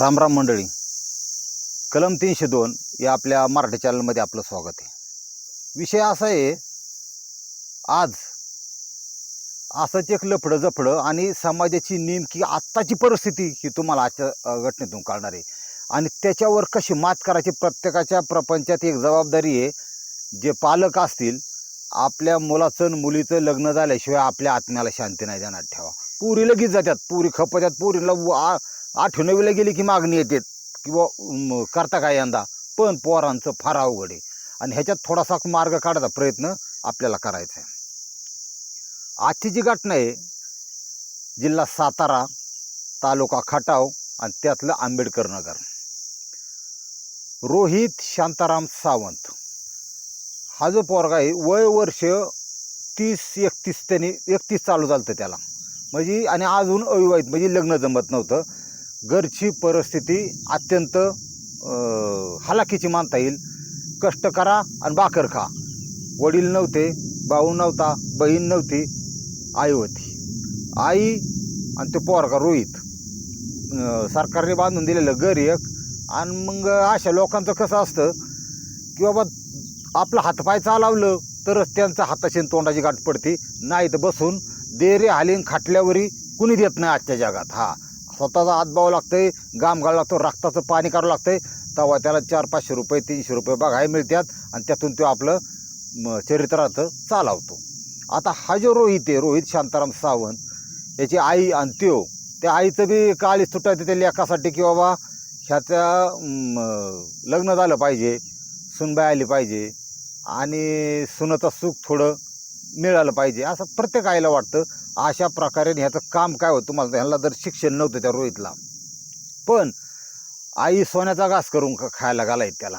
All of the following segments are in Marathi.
रामराम मंडळी. कलम तीनशे दोन या आपल्या मराठी चॅनलमध्ये आपलं स्वागत आहे. विषय असा आहे आज असंच एक लफडं जफडं आणि समाजाची नेमकी आत्ताची परिस्थिती ही तुम्हाला आजच्या घटनेतून कळणार आहे. आणि त्याच्यावर कशी मात करायची प्रत्येकाच्या प्रपंचात एक जबाबदारी आहे. जे पालक असतील आपल्या मुलाचं आणि मुलीचं लग्न झाल्याशिवाय आपल्या आत्म्याला शांती नाही देणार ठेवा. पुरी लगेच जातात पुरी खपतात पुरीला आठवणवीला गेली की मागणी येते. किंवा करता काय यंदा? पण पोरांचं फार अवघड आहे. आणि ह्याच्यात थोडासा मार्ग काढायचा प्रयत्न आपल्याला करायचा आहे. आजची जी घटना आहे जिल्हा सातारा तालुका खटाव आणि त्यातलं आंबेडकर नगर. रोहित शांताराम सावंत. हा जो पोरगा आहे वय वर्ष तीस एकतीस त्याने एकतीस चालू झालं होतं त्याला. म्हणजे आणि अजून अविवाहित म्हणजे लग्न जमत नव्हतं. घरची परिस्थिती अत्यंत हलाखीची मानता येईल. कष्ट करा आणि बाकर खा. वडील नव्हते भाऊ नव्हता बहीण नव्हती आई होती. आई आणि ते पोरगा रोहित. सरकारने बांधून दिलेलं घर एक आणि मग अशा लोकांचं कसं असतं की बाबा आपलं हातपाय चालवलं तरच त्यांचं हाताची तोंडाची गाठ पडते. नाही तर बसून देरे हालीन खाटल्यावरी कुणी देत नाही आजच्या जगात. हा. स्वतःचा हातभाव लागतंय घाम घालावं लागतो रक्ताचं पाणी करावं लागतंय. तेव्हा त्याला चार पाचशे रुपये तीनशे रुपये बघाय मिळतात. आणि त्यातून तो आपलं म, चरित्राचं चालवतो. आता हा जो रोहित आहे रोहित शांताराम सावंत याची आई आणि त्यो त्या आईचं बी काळी सुटायचं त्या लेखासाठी की बाबा ह्याच्या लग्न झालं पाहिजे सुनबाई आली पाहिजे. आणि सुनाचं सुख थोडं मिळालं पाहिजे. असं प्रत्येक आईला वाटतं अशा प्रकारे ह्याचं काम काय होतं तुम्हाला? ह्याला जर शिक्षण नव्हतं त्या रोहितला. पण आई सोन्याचा घास करून खायला घालायत त्याला.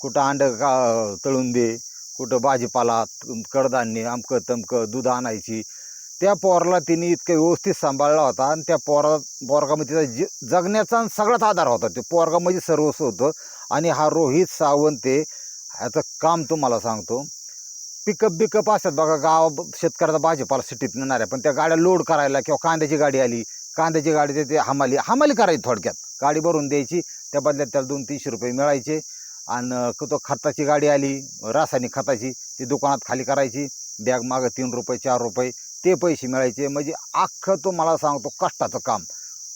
कुठं अंड का तळून दे कुठं भाजीपाला कडधान्य अमकं तमकं दूध आणायची. त्या पोराला तिने इतकं व्यवस्थित सांभाळला होता आणि त्या पोरा पोरगामध्ये तिचा ज जगण्याचा आणि सगळाच आधार होता. ते पोरगा म्हणजे सर्वस्व होतं आणि हा रोहित सावंत ते ह्याचं काम तुम्हाला सांगतो. पिकअप बिकअप असतात बघा गाव शेतकऱ्याचा भाजीपाला सिटीत नेणाऱ्या पण त्या गाड्या लोड करायला किंवा कांद्याची गाडी आली कांद्याची गाडी ते- ते हमाली हमाली करायची थोडक्यात. गाडी भरून द्यायची त्या बदल्यात त्याला दोन तीनशे रुपये मिळायचे आणि क- तो खताची गाडी आली रासायनिक खताची ती दुकानात खाली करायची बॅग मागं तीन रुपये चार रुपये ते पैसे मिळायचे. म्हणजे अख्खं तो मला सांगतो कष्टाचं काम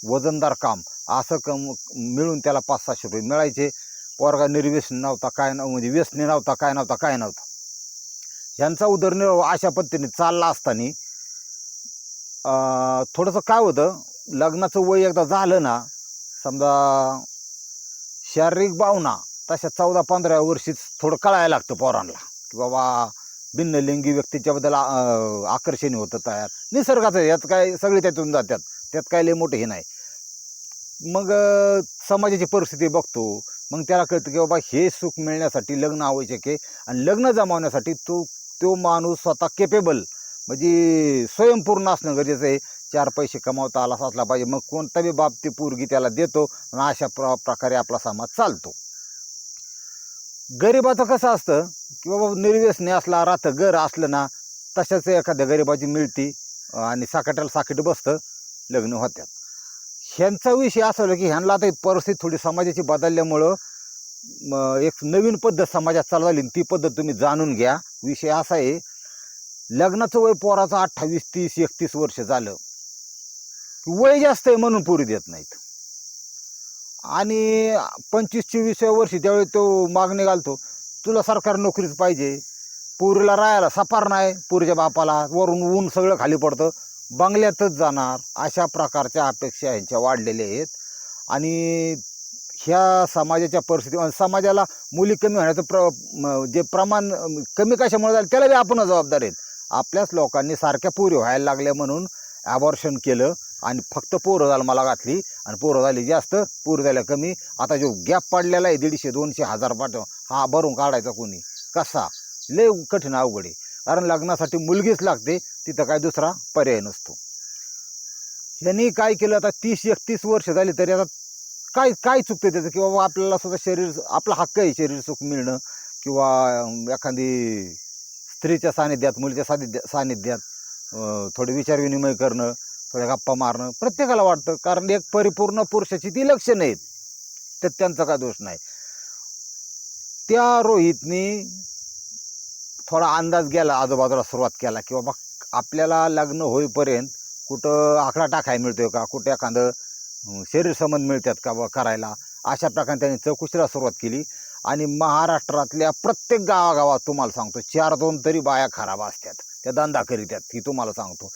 वजनदार काम असं कम मिळून त्याला पाच सहाशे रुपये मिळायचे. पोरगा निर्व्यसन नव्हता काय नव्ह म्हणजे व्यसनी नव्हता काय नव्हता काय नव्हता. ह्यांचा उदरनिर्वाह अशा पद्धतीने चालला असताना थोडंसं काय होतं लग्नाचं वय एकदा झालं ना समजा शारीरिक भावना तशा चौदा पंधरा वर्षीच थोडं कळायला लागतं पोरांना की बाबा भिन्नलिंगी व्यक्तीच्याबद्दल आकर्षण होतं तयार. निसर्गाचं यात काय सगळे त्यातून जातात त्यात काय लय मोठं हे नाही. मग समाजाची परिस्थिती बघतो मग त्याला कळतं की बाबा हे सुख मिळण्यासाठी लग्न आवश्यक आहे आणि लग्न जमावण्यासाठी तो तो माणूस स्वतः केपेबल म्हणजे स्वयंपूर्ण असणं गरजेचं आहे. चार पैसे कमावता आला असला पाहिजे. मग कोणता बी बाब ती त्याला देतो आणि अशा प्र प्रकारे आपला समाज चालतो. गरिबाचं कसं असतं की बाबा निर्व्यसने असला राहतं घर असलं ना तशाच एखाद्या गरिबाची मिळती आणि साकाट्याला साकीट बसतं लग्न होत्यात. ह्यांचा विषय असा होता की ह्यांना आता परिस्थिती थोडी समाजाची बदलल्यामुळं एक नवीन पद्धत समाजात चालू झाली आणि ती पद्धत तुम्ही जाणून घ्या. विषय असा आहे लग्नाचं वय पोराचं अठ्ठावीस तीस एकतीस वर्ष झालं. वय जास्त आहे म्हणून पुरी देत नाहीत. आणि पंचवीस चोवीसव्या वर्षी त्यावेळी तो मागणी घालतो तुला सरकार नोकरीच पाहिजे. पुरीला राहायला सफार नाही पुरीच्या बापाला. वरून ऊन सगळं खाली पडतं. बंगल्यातच जाणार. अशा प्रकारच्या अपेक्षा ह्यांच्या वाढलेल्या आहेत. आणि ह्या समाजाच्या परिस्थिती समाजाला मुली कमी होण्याचं प्र जे प्रमाण कमी कशामुळे झालं त्याला बी आपण जबाबदार आहेत. आपल्याच लोकांनी सारख्या पोरी व्हायला लागल्या म्हणून ॲबॉर्शन केलं आणि फक्त पोरं झालं मला घातली. आणि पोरं झाली जास्त पोरं झाल्या कमी. आता जो गॅप पडलेला आहे दीडशे दोनशे हजार पाठव हा भरून काढायचा कोणी? कसा? लय कठीण अवघड आहे. कारण लग्नासाठी मुलगीच लागते तिथं काय दुसरा पर्याय नसतो. यांनी काय केलं आता तीस एकतीस वर्ष झाली तरी आता काय काय चुकतं त्याचं? की बाबा आपल्याला सुद्धा शरीर आपला हक्क आहे शरीर सुख मिळणं किंवा एखादी स्त्रीच्या सानिध्यात मुलीच्या सानिध्या सानिध्यात थोडे विचारविनिमय करणं थोड्या गप्पा मारणं प्रत्येकाला वाटतं. कारण एक परिपूर्ण पुरुषाची ती लक्षणं आहेत तर त्यांचा काय दोष नाही. त्या रोहितनी थोडा अंदाज गेला आजूबाजूला सुरुवात केला की बाबा आपल्याला लग्न होईपर्यंत कुठं आकडा टाकायला मिळतोय का? कुठं एखादं शरीर संबंध मिळतात का बा करायला? अशा प्रकारे त्यांनी चौकशीला सुरुवात केली. आणि महाराष्ट्रातल्या प्रत्येक गावागावात तुम्हाला सांगतो चार दोन तरी बाया खराब असतात. त्या धंदा करीत्यात ही तुम्हाला सांगतो.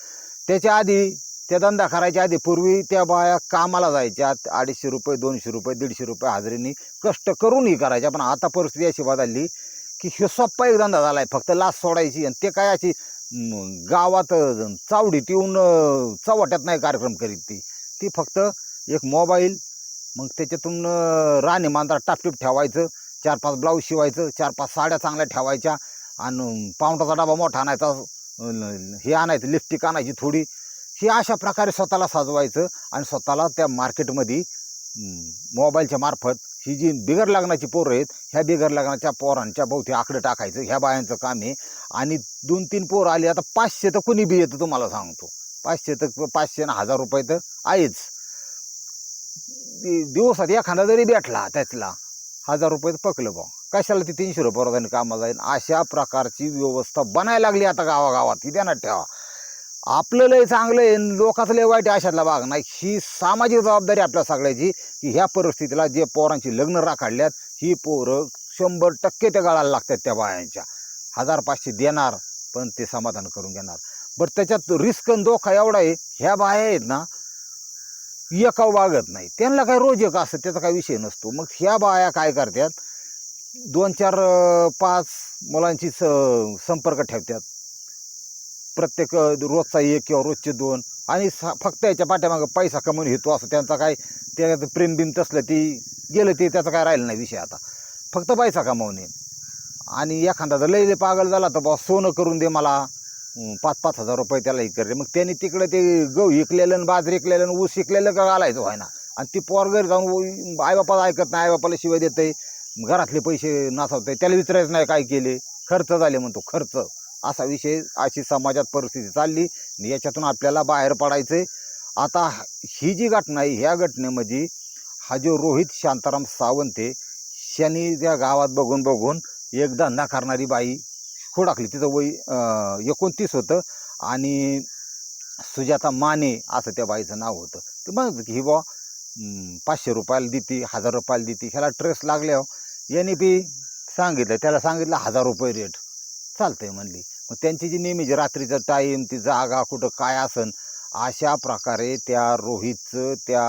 त्याच्या आधी त्या धंदा करायच्या आधी पूर्वी त्या बाया कामाला जायच्या अडीचशे रुपये दोनशे रुपये दीडशे रुपये हाजरीनी कष्ट करूनही करायच्या. पण आता परिस्थिती अशी बदलली की हे सोप्पा एक धंदा झाला आहे फक्त लाच सोडायची आणि ते काय अशी गावात चावडीत येऊन चव्हाट्यात नाही कार्यक्रम करीत ती. ती फक्त एक मोबाईल मग त्याच्यातून राणे मांजरा टापटीप ठेवायचं चार पाच ब्लाऊज शिवायचं चार पाच साड्या चांगल्या ठेवायच्या आणि पावटाचा डबा मोठा आणायचा हे आणायचं लिपस्टिक आणायची थोडी. हे अशा प्रकारे स्वतःला साजवायचं आणि स्वतःला त्या मार्केटमध्ये मोबाईलच्या मार्फत ही जी बिगर लग्नाची पोरं आहेत ह्या बिगर लग्नाच्या पोरांच्या भोवती आकडे टाकायचं ह्या बायांचं काम आहे आणि दोन तीन पोरं आली आता पाचशे तर कुणी बी येतं तुम्हाला सांगतो. पाचशे तर पाचशे ना हजार रुपये तर आहेच. दिवसात एखादा जरी भेटला त्यातला हजार रुपये पकलं बा कशाला ते तीनशे रुपये रोजाने कामाला जाईल अशा प्रकारची व्यवस्था बनायला लागली आता गावागावात. ही ध्यानात ठेवा. आपलं लय चांगलं आहे लोकांचं लय वाईट आहे अशातला भाग नाही. ही सामाजिक जबाबदारी आपल्या सगळ्याची की ह्या परिस्थितीला जे पोरांची लग्न राखाडल्यात ही पोरं शंभर टक्के त्या गाळाला लागतात त्या बायांच्या. हजार पाचशे देणार पण ते समाधान करून घेणार. बरं त्याच्यात रिस्क आणि धोका एवढा आहे ह्या बाया आहेत ना एका वागत नाही. त्यांना काय रोज एक असं त्याचा काय विषय नसतो. मग ह्या बाया काय करतात? दोन चार पाच मुलांची स संपर्क ठेवतात. प्रत्येक रोजचा एक किंवा रोजचे दोन आणि सा- फक्त याच्या पाठ्यामागं पैसा कमवून घेतो असं त्यांचा काय त्याच्यात प्रेमबिम तसलं ती गेलं ते त्याचा काय राहिलं नाही विषय आता. फक्त पैसा कमवणे. आणि एखादा जर लय पागल झाला तर बा सोनं करून दे मला. पाच पाच हजार रुपये त्याला इकडे मग त्यांनी तिकडे ते गहू इकलेलं आणि बाजरी इकलेलं आणि ऊस इकलेलं का घालायचं व्हायना? आणि ती पोर घरी जाऊन आईबापाला ऐकत नाही आईबापाला शिवाय देते घरातले पैसे नाचवते त्याला विचारायचं नाही काय केले. खर्च झाले म्हणतो खर्च. असा विषय अशी समाजात परिस्थिती चालली आणि याच्यातून आपल्याला बाहेर पडायचं आहे आता ही जी घटना आहे ह्या घटनेमध्ये हा जो रोहित शांताराम सावंत आहे शनी त्या गावात बघून बघून एक धंदा करणारी बाई खोडाकली तिचं वय एकोणतीस होतं आणि सुजाता माने असं त्या बाईचं नाव होतं. ते म्हणत की ही बा पाचशे रुपयाला देते हजार रुपयाला देते ह्याला ट्रेस लागल्यावर याने बी सांगितलं त्याला सांगितलं हजार रुपये रेट. चालतंय म्हणली. मग त्यांची जी नेहमी जी रात्रीचं टाईम ती जागा कुठं काय असन अशा प्रकारे त्या रोहितचं त्या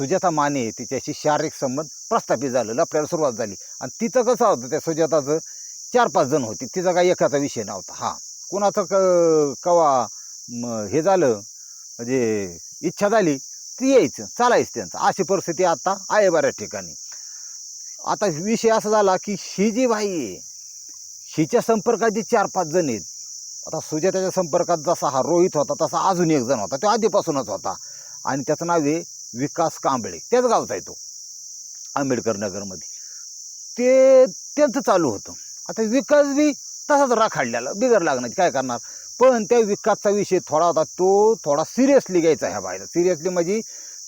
सुजाता माने तिच्याशी शारीरिक संबंध प्रस्थापित झालं आपल्याला सुरुवात झाली. आणि तिचं कसं होतं त्या सुजाताचं चार पाच जण होती. तिचा काही एकाचा विषय नव्हता. हा. कुणाचं क कवा हे झालं म्हणजे इच्छा झाली ती यायचं. चालायचं त्यांचं. अशी परिस्थिती आता आहे बऱ्याच ठिकाणी. आता विषय असा झाला की ही जी बाई आहे हिच्या संपर्कात जी चार पाच जण आहेत आता सुजाताच्या संपर्कात जसा हा रोहित होता तसा अजून एक जण होता. तो आधीपासूनच होता. आणि त्याचं नाव आहे विकास कांबळे त्याच गावचा आहे तो आंबेडकर नगरमध्ये. ते त्यांचं चालू होतं. आता विकास बी तसाच राखाडलेला बिगर लागण्याची काय करणार? पण त्या विकासचा विषय थोडा होता तो थोडा सिरियसली घ्यायचा ह्या बाईला. सिरियसली म्हणजे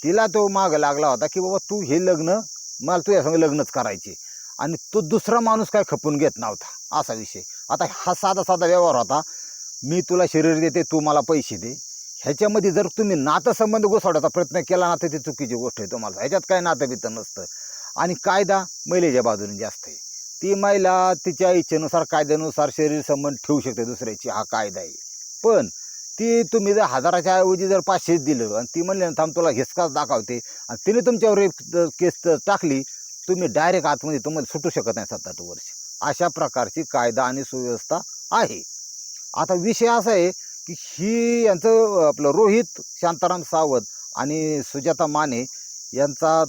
तिला तो मागं लागला होता की बाबा तू हे लग्न मला तुझ्या संग लग्नच करायचे. आणि तो दुसरा माणूस काय खपून घेत नव्हता असा विषय. आता हा साधा साधा व्यवहार होता मी तुला शरीर देते तू मला पैसे दे. ह्याच्यामध्ये जर तुम्ही नातंसंबंध घुसवण्याचा प्रयत्न केला ना तर ती चुकीची गोष्ट आहे तुम्हाला. ह्याच्यात काय नातं बितं नसतं. आणि कायदा महिलेच्या बाजूने जास्त आहे. ती महिला तिच्या इच्छेनुसार कायद्यानुसार शरीर संबंध ठेवू शकते दुसऱ्याची. हा कायदा आहे. पण ती तुम्ही जर हजाराच्या ऐवजी जर पाचशेच दिलं आणि ती म्हणली ना थांब तुला हिसकाच दाखवते. आणि तिने तुमच्यावर एक केस टाकली तुम्ही डायरेक्ट आतमध्ये तुम्हाला सुटू शकत नाही सात आठ वर्ष. अशा प्रकारची कायदा आणि सुव्यवस्था आहे. आता विषय असा आहे की ही यांचं आपलं रोहित शांताराम सावंत आणि सुजाता माने यांचा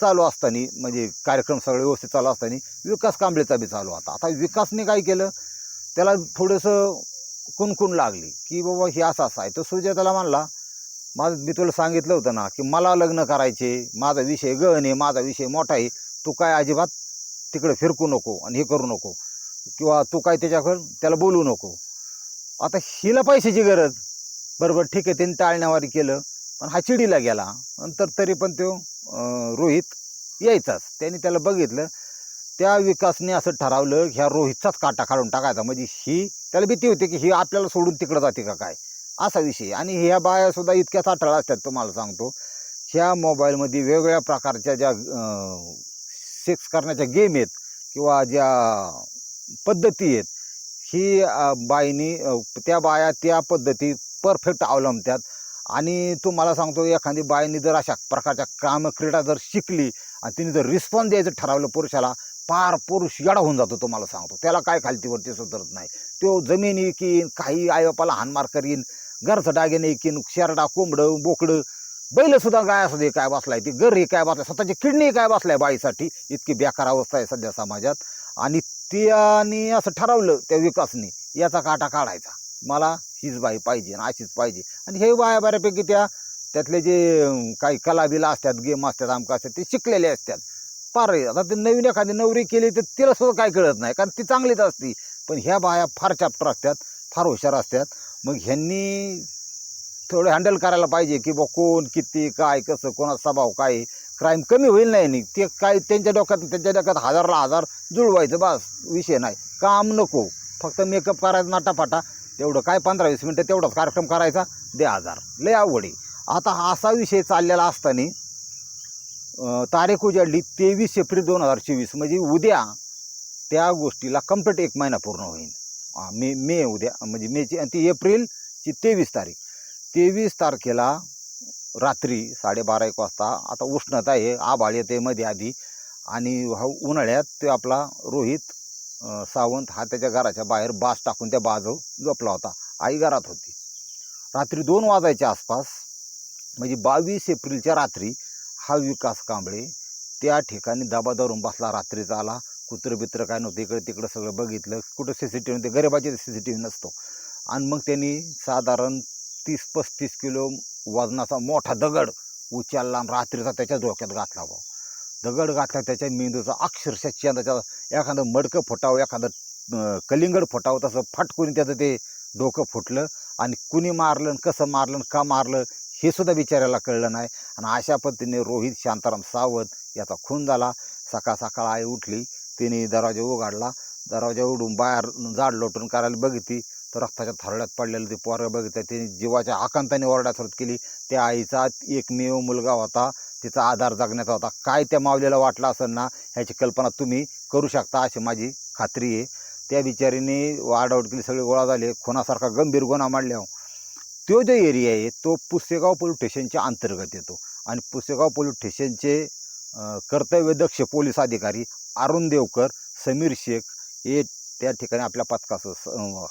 चालू असताना म्हणजे कार्यक्रम सगळे व्यवस्थित चालू असताना विकास कांबळेचा बी चालू होता. आता विकासने काय केलं? त्याला थोडंसं कुणकुण लागली की बाबा हे असं असं आहे. तो सुजाताला म्हणला माझं मी तुला सांगितलं होतं ना की मला लग्न करायचे माझा विषय गहन आहे माझा विषय मोठा आहे. तू काय अजिबात तिकडे फिरकू नको आणि हे करू नको किंवा तू काय त्याच्याकडं त्याला बोलू नको. आता हिला पैशाची गरज. बरोबर ठीक आहे त्यांनी टाळण्यावारी केलं पण हा चिडीला गेला. नंतर तरी पण तो रोहित यायचाच. त्यांनी त्याला बघितलं त्या विकासने असं ठरवलं ह्या रोहितचाच काटा काढून टाकायचा. म्हणजे ही त्याला भीती होती की ही आपल्याला सोडून तिकडं जाते का काय? असा विषय. आणि ह्या बायासुद्धा इतक्याच इतक्या साठळा असतात तुम्हाला सांगतो. ह्या मोबाईलमध्ये वेगवेगळ्या प्रकारच्या ज्या सेक्स करण्याच्या गेम आहेत किंवा ज्या पद्धती आहेत ही बाईनी त्या बाया त्या पद्धती परफेक्ट अवलंबतात आणि तुम्हाला सांगतो एखादी बाईनी जर अशा प्रकारच्या कामक्रीडा जर शिकली आणि तिने जर रिस्पॉन्स द्यायचं ठरवलं पुरुषाला पार पुरुष येडा होऊन जातो तुम्हाला सांगतो. त्याला काय खालतीवरती सुधरत नाही. तो जमीन इकीन काही आईबापाला हानमार करीन घरचं डागेने इकीन शेरडा कोंबडं बोकडं बैलसुद्धा गाय असू दे काय बसलाय ती गरही काय बसलाय स्वतःची किडनी काय बसलाय बाईसाठी इतकी बेकार अवस्था आहे सध्या समाजात. आणि त्याने असं ठरवलं त्या विकासने याचा काटा काढायचा. मला हीच बाई पाहिजे आणि अशीच पाहिजे. आणि हे बाया बऱ्यापैकी त्या त्यातले जे काही कलाबिला असतात गेम असतात आमका असतात ते शिकलेले असतात. फार आता ते नवीन एखादी नवरी केली तर तिला सुद्धा काय कळत नाही कारण ती चांगलीच असती. पण ह्या बाया फार चॅप्टर असतात फार हुशार असतात. मग ह्यांनी थोडं हँडल करायला पाहिजे की बा कोण किती काय कसं कोणाचा स्वभाव काय क्राईम कमी होईल नाही नाही. ते काय त्यांच्या डोक्यात त्यांच्या डोक्यात हजारला हजार जुळवायचं बस. विषय नाही. काम नको. फक्त मेकअप करायचा नाटापाटा तेवढं काय पंधरा वीस मिनटं तेवढाच कार्यक्रम करायचा? दे हजार. लय आवड आहे. आता हा असा विषय चाललेला असताना तारीख उजाडली तेवीस एप्रिल दोन हजार चोवीस. म्हणजे उद्या त्या गोष्टीला कंप्लीट एक महिना पूर्ण होईल मे मे उद्या. म्हणजे मेची आणि ती एप्रिलची तेवीस तारीख. तेवीस तारखेला रात्री साडेबारा एक वाजता. आता उष्णता आहे आभाळ येते मध्ये आधी. आणि हा उन्हाळ्यात ते आपला रोहित सावंत हा त्याच्या घराच्या बाहेर बास टाकून त्या बाजव झोपला होता. आई घरात होती. रात्री दोन वाजायच्या आसपास म्हणजे बावीस एप्रिलच्या रात्री हा विकास कांबळे त्या ठिकाणी दबा धरून बसला. रात्रीचा आला. कुत्रं बित्रं काय नव्हतं इकडे तिकडं सगळं बघितलं. कुठं सी सी टी व्ही नव्हते गरिबाचे सी सी टी व्ही नसतो. आणि मग त्यांनी साधारण तीस पस्तीस किलो वजनाचा मोठा दगड उचलला रात्रीचा त्याच्या डोक्यात घातला भाऊ दगड घातला त्याच्या मेंदूचा अक्षरशः चंदाच्या एखादं मडकं फुटावं एखादं कलिंगड फुटावं तसं फटकून त्याचं ते डोकं फुटलं आणि कुणी मारलं आणि कसं मारलं आणि का मारलं हे सुद्धा विचारायला कळलं नाही. आणि अशा पद्धतीने रोहित शांताराम सावंत याचा खून झाला. सकाळ सकाळ आई उठली तिने दरवाजा उघडला. दरवाजा उघडून बाहेर जाड लोटून करायला बघितली. तर रक्ताच्या थरड्यात पडलेलं ते पोरं बघितलं त्याने जीवाच्या आकांताने ओरडा सुरुवात केली. त्या आईचा एकमेव मुलगा होता तिचा आधार जगण्याचा होता. काय त्या मावलेला वाटला असेल ना ह्याची कल्पना तुम्ही करू शकता अशी माझी खात्री आहे. त्या बिचारीने वाढावट केली सगळे गोळा झाले. खुनासारखा गंभीर गुन्हा मांडल्यावर तो जो एरिया आहे तो पुसेगाव पोलीस स्टेशनच्या अंतर्गत येतो. आणि पुसेगाव पोलीस स्टेशनचे कर्तव्यदक्ष पोलीस अधिकारी अरुण देवकर समीर शेख हे त्या ठिकाणी आपल्या पथकास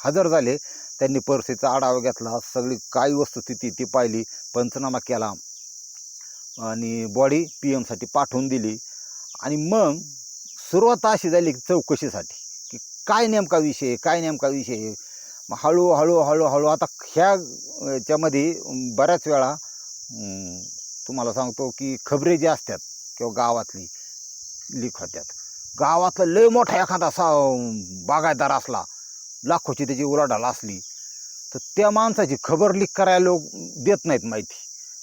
हजर झाले. त्यांनी परिस्थितीचा आढावा घेतला. सगळी काय वस्तुस्थिती ती पाहिली. पंचनामा केला. आणि बॉडी पी एमसाठी पाठवून दिली. आणि मग सुरुवात अशी झाली की चौकशीसाठी. की काय नेमका विषय आहे, काय नेमका विषय आहे. मग हळूहळू हळूहळू आता ह्या याच्यामध्ये बऱ्याच वेळा तुम्हाला सांगतो की खबरे जे असतात किंवा गावातली लीक होत्यात. गावातला लय मोठा एखादा असा बागायदार बागायतदार असला लाखोची त्याची उलाढाल असली तर त्या माणसाची खबर लीक करायला लोक देत नाहीत माहिती.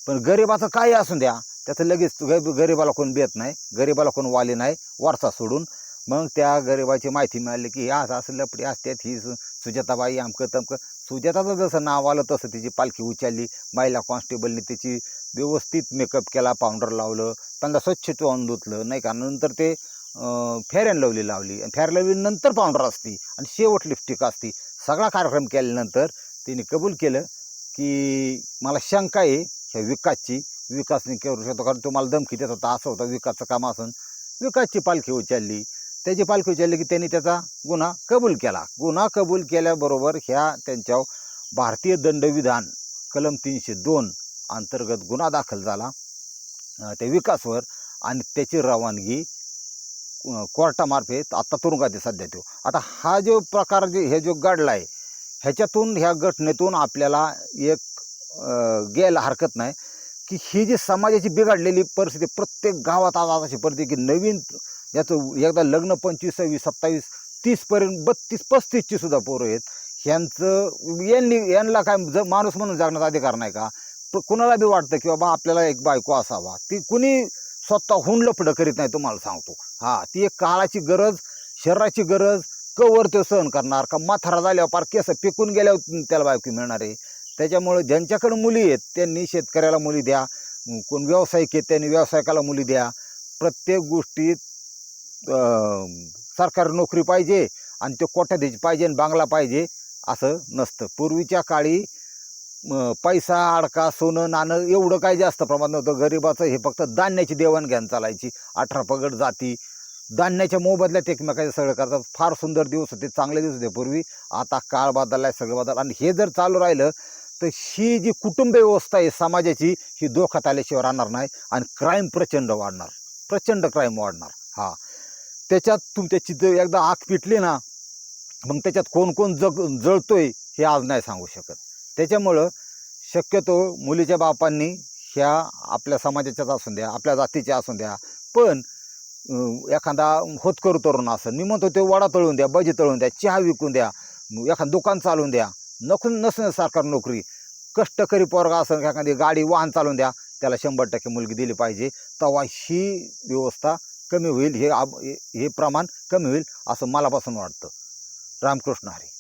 पण गरिबाचं काही असून द्या त्याचं लगेच गरीबाला गरिबाला कोण देत नाही गरिबाला कोण वाले नाही वारसा सोडून. मग त्या गरिबाची माहिती मिळाली की ह्या असं असं लपडी असतात ही सु सुजाताबाई अमकं तमकं. सुजाताचं जसं नाव आलं तसं तिची पालखी उचलली महिला कॉन्स्टेबलने तिची व्यवस्थित मेकअप केला पावडर लावलं त्यांना स्वच्छ चोळून धुतलं नाही का? नंतर ते फेअर अँड लवली लावली. आणि फेअर लवली नंतर पावडर असती आणि शेवट लिपस्टिक असती. सगळा कार्यक्रम केल्यानंतर तिने कबूल केलं की मला शंका आहे ह्या विकासची. विकासने करू शकतो. कारण तुम्हाला धमकी देत होता. असं होतं. विकासचं काम असून विकासची पालखी उचलली. त्याची पालखी उचलली की त्यांनी त्याचा गुन्हा कबूल केला. गुन्हा कबूल केल्याबरोबर ह्या त्यांच्या भारतीय दंडविधान कलम तीनशे दोन अंतर्गत गुन्हा दाखल झाला. त्या विकासवर आणि त्याची रवानगी अं, कोर्टामार्फत आत्ता तुरुंगात आहे सध्या तो. आता हा जो प्रकार जे हे जो घडला आहे ह्याच्यातून ह्या घटनेतून आपल्याला एक घ्यायला हरकत नाही की ही जी समाजाची बिघडलेली परिस्थिती प्रत्येक गावात आज अशी परिस्थिती की नवीन याचं एकदा लग्न पंचवीस सव्वीस सत्तावीस तीसपर्यंत बत्तीस पस्तीसची सुद्धा पोरं आहेत. ह्यांचं यांनी यांना काय ज माणूस म्हणून जगण्याचा अधिकार नाही का? प- कुणाला बी वाटतं की बाबा आपल्याला एक बायको असावा. ती कुणी स्वतःहून लपडं करीत नाही तुम्हाला सांगतो. हां ती एक काळाची गरज शरीराची गरज कवर ते सहन करणार का? माथारा झाल्यावर पार केस पिकून गेल्यावर त्याला बायकी मिळणार आहे. त्याच्यामुळं ज्यांच्याकडे मुली आहेत त्यांनी शेतकऱ्याला मुली द्या. कोण व्यावसायिक आहेत त्यांनी व्यावसायिकाला मुली द्या. प्रत्येक गोष्टीत सरकारी नोकरी पाहिजे आणि ते कोट्याधीश पाहिजे आणि बांगला पाहिजे असं नसतं. पूर्वीच्या काळी पैसा अडका सोनं नाणं एवढं काय जास्त प्रमाणात नव्हतं. गरिबाचं हे फक्त धान्याची देवाणघेवाण चालायची. अठरा पगड जाती. धान्याच्या मोबदल्यात एकमेकाचे सगळं करतात. फार सुंदर दिवस होते. चांगले दिवस होते पूर्वी. आता काळ बदलला सगळं बदल. आणि हे जर चालू राहिलं तर ही जी कुटुंब व्यवस्था आहे समाजाची ही धोक्यात आल्याशिवाय राहणार नाही आणि क्राईम प्रचंड वाढणार. प्रचंड क्राईम वाढणार. हा. त्याच्यात तुमच्या चित्र एकदा आग पिटली ना मग त्याच्यात कोण कोण जग जळतोय हे आज नाही सांगू शकत. त्याच्यामुळं शक्यतो मुलीच्या बापांनी ह्या आपल्या समाजाच्याच असून द्या आपल्या जातीच्या असून द्या. पण एखादा होतकरू तरुण असं मी म्हणतो ते वडा तळून द्या बजी तळून द्या चहा विकून द्या एखादं दुकान चालवून द्या नखून नसणं सरकार नोकरी कष्टकरी पोरगा असं एखादी गाडी वाहन चालवून द्या त्याला शंभर टक्के मुलगी दिली पाहिजे तेव्हा ही व्यवस्था कमी होईल हे आब- हे हे प्रमाण कमी होईल असं मलापासून वाटतं. रामकृष्ण हरी.